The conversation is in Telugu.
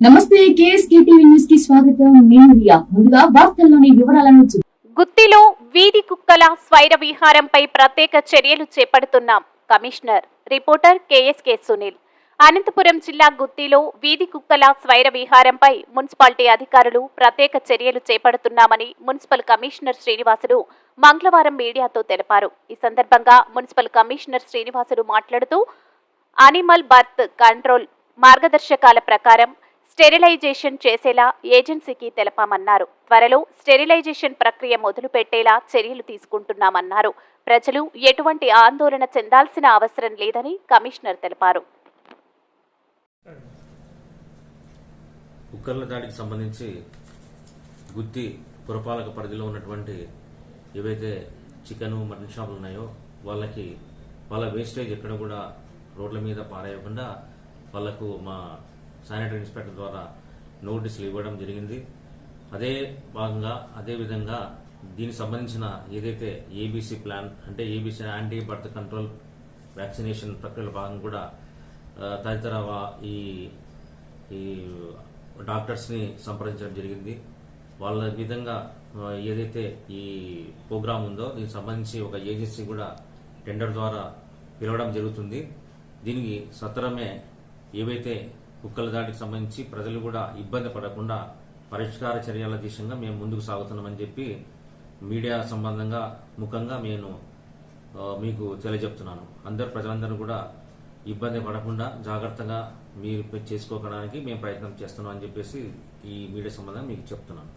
నమస్తే కేఎస్కేటీవీ న్యూస్కి స్వాగతం. నేను రియా. ముందుగా వార్తల్లోని వివరాలను గుత్తిలో వీధి కుక్కల స్వైర విహారంపై ప్రత్యేక చర్యలు చేపడుతున్నాం commissioner. Reporter KSK Sunil. Anantapur జిల్లా గుత్తిలో వీధి కుక్కల స్వైర విహారంపై మున్సిపాలిటీ అధికారులు ప్రత్యేక చర్యలు చేపడుతున్నామని మున్సిపల్ కమిషనర్ శ్రీనివాసులు మంగళవారం మీడియాతో తెలిపారు. ఈ సందర్భంగా మున్సిపల్ కమిషనర్ శ్రీనివాసులు మాట్లాడుతూ అనిమల్ బర్త్ కంట్రోల్ మార్గదర్శకాల ప్రకారం స్టెరిలైజేషన్ చేసేలా ఏజెన్సీకి తెలపామన్నారు. త్వరలో స్టెరిలైజేషన్ ప్రక్రియ మొదలుపెట్టేలా చర్యలు తీసుకుంటున్నామన్నారు. ప్రజలు ఎటువంటి ఆందోళన చెందాల్సిన అవసరం లేదని కమిషనర్ తెలిపారు. కుక్కర్ల దాడికి సంబంధించి గుత్తి పురపాలక పరిధిలో ఉన్నటువంటి ఏవైతే చికెన్ మటన్ షాపులు ఉన్నాయో వాళ్ళకి వాళ్ళ వేస్టేజ్ ఎక్కడ కూడా రోడ్ల మీద పారేయకుండా వాళ్ళకు మా శానిటరీ ఇన్స్పెక్టర్ ద్వారా నోటీసులు ఇవ్వడం జరిగింది. అదే భాగంగా అదే విధంగా దీనికి సంబంధించిన ఏదైతే ఏబీసీ ప్లాన్ అంటే ABC anti birth control vaccination ప్రక్రియలో భాగం కూడా తదితర ఈ ఈ డాక్టర్స్ని సంప్రదించడం జరిగింది. వాళ్ళ విధంగా ఏదైతే ఈ ప్రోగ్రామ్ ఉందో దీనికి సంబంధించి ఒక ఏజెన్సీ కూడా టెండర్ ద్వారా పిలవడం జరుగుతుంది. దీనికి సత్వరమే ఏవైతే కుక్కల దాడికి సంబంధించి ప్రజలు కూడా ఇబ్బంది పడకుండా పరిష్కార చర్యల దిశగా మేము ముందుకు సాగుతున్నామని చెప్పి మీడియా సంబంధంగా ముఖంగా నేను మీకు తెలియజెప్తున్నాను. అందరు ప్రజలందరూ కూడా ఇబ్బంది పడకుండా జాగ్రత్తగా మీరు చేసుకోవడానికి మేము ప్రయత్నం చేస్తున్నాం అని చెప్పేసి ఈ మీడియా సంబంధంగా మీకు చెప్తున్నాను.